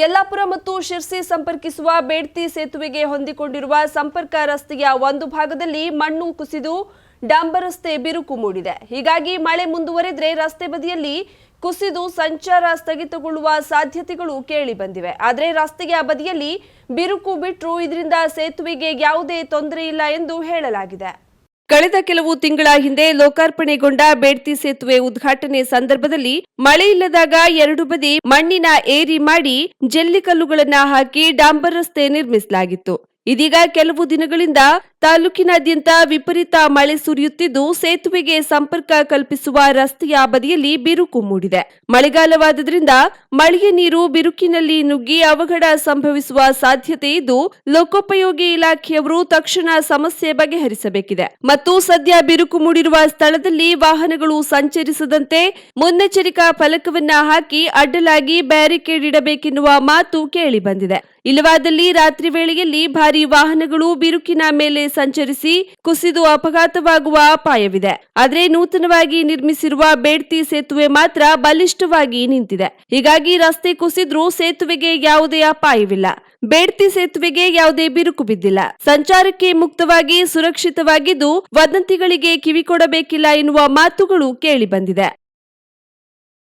ಯಲ್ಲಾಪುರ ಮತ್ತು ಶಿರ್ಸಿ ಸಂಪರ್ಕಿಸುವ ಬೇಡ್ತಿ ಸೇತುವೆಗೆ ಹೊಂದಿಕೊಂಡಿರುವ ಸಂಪರ್ಕ ರಸ್ತೆಯ ಒಂದು ಭಾಗದಲ್ಲಿ ಮಣ್ಣು ಕುಸಿದು ಡಾಂಬರ್ ರಸ್ತೆ ಬಿರುಕು ಮೂಡಿದೆ. ಹೀಗಾಗಿ ಮಳೆ ಮುಂದುವರೆದ್ರೆ ರಸ್ತೆ ಬದಿಯಲ್ಲಿ ಕುಸಿದು ಸಂಚಾರ ಸ್ಥಗಿತಗೊಳ್ಳುವ ಸಾಧ್ಯತೆಗಳು ಕೇಳಿ ಬಂದಿವೆ. ಆದರೆ ರಸ್ತೆಯ ಬದಿಯಲ್ಲಿ ಬಿರುಕು ಬಿಟ್ಟರು ಇದರಿಂದ ಸೇತುವೆಗೆ ಯಾವುದೇ ತೊಂದರೆ ಇಲ್ಲ ಎಂದು ಹೇಳಲಾಗಿದೆ. ಕಳೆದ ಕೆಲವು ತಿಂಗಳ ಹಿಂದೆ ಲೋಕಾರ್ಪಣೆಗೊಂಡ ಬೇಡ್ತಿ ಸೇತುವೆ ಉದ್ಘಾಟನೆ ಸಂದರ್ಭದಲ್ಲಿ ಮಳೆ ಇಲ್ಲದಾಗ ಎರಡು ಬದಿ ಮಣ್ಣಿನ ಏರಿ ಮಾಡಿ ಜಲ್ಲಿಕಲ್ಲುಗಳನ್ನು ಹಾಕಿ ಡಾಂಬರ್ ರಸ್ತೆ ನಿರ್ಮಿಸಲಾಗಿತ್ತು. ಇದೀಗ ಕೆಲವು ದಿನಗಳಿಂದ ತಾಲೂಕಿನಾದ್ಯಂತ ವಿಪರೀತ ಮಳೆ ಸುರಿಯುತ್ತಿದ್ದು ಸೇತುವೆಗೆ ಸಂಪರ್ಕ ಕಲ್ಪಿಸುವ ರಸ್ತೆಯ ಬದಿಯಲ್ಲಿ ಬಿರುಕು ಮೂಡಿದೆ. ಮಳೆಗಾಲವಾದ್ದರಿಂದ ಮಳೆಯ ನೀರು ಬಿರುಕಿನಲ್ಲಿ ನುಗ್ಗಿ ಅವಘಡ ಸಂಭವಿಸುವ ಸಾಧ್ಯತೆ ಇದ್ದು ಲೋಕೋಪಯೋಗಿ ಇಲಾಖೆಯವರು ತಕ್ಷಣ ಸಮಸ್ಯೆ ಬಗೆಹರಿಸಬೇಕಿದೆ. ಮತ್ತು ಸದ್ಯ ಬಿರುಕು ಮೂಡಿರುವ ಸ್ಥಳದಲ್ಲಿ ವಾಹನಗಳು ಸಂಚರಿಸದಂತೆ ಮುನ್ನೆಚ್ಚರಿಕಾ ಫಲಕವನ್ನ ಹಾಕಿ ಅಡ್ಡಲಾಗಿ ಬ್ಯಾರಿಕೇಡ್ ಇಡಬೇಕೆನ್ನುವ ಮಾತು ಕೇಳಿ ಬಂದಿದೆ. ಇಲ್ಲವಾದಲ್ಲಿ ರಾತ್ರಿ ವೇಳೆಯಲ್ಲಿ ಭಾರಿ ವಾಹನಗಳು ಬಿರುಕಿನ ಮೇಲೆ ಸಂಚರಿಸಿ ಕುಸಿದು ಅಪಘಾತವಾಗುವ ಅಪಾಯವಿದೆ. ಆದರೆ ನೂತನವಾಗಿ ನಿರ್ಮಿಸಿರುವ ಬೇಡ್ತಿ ಸೇತುವೆ ಮಾತ್ರ ಬಲಿಷ್ಠವಾಗಿ ನಿಂತಿದೆ. ಹೀಗಾಗಿ ರಸ್ತೆ ಕುಸಿದ್ರೂ ಸೇತುವೆಗೆ ಯಾವುದೇ ಅಪಾಯವಿಲ್ಲ. ಬೇಡ್ತಿ ಸೇತುವೆಗೆ ಯಾವುದೇ ಬಿರುಕು ಬಿದ್ದಿಲ್ಲ. ಸಂಚಾರಕ್ಕೆ ಮುಕ್ತವಾಗಿ ಸುರಕ್ಷಿತವಾಗಿದ್ದು ವದಂತಿಗಳಿಗೆ ಕಿವಿಕೊಡಬೇಕಿಲ್ಲ ಎನ್ನುವ ಮಾತುಗಳು ಕೇಳಿ ಬಂದಿದೆ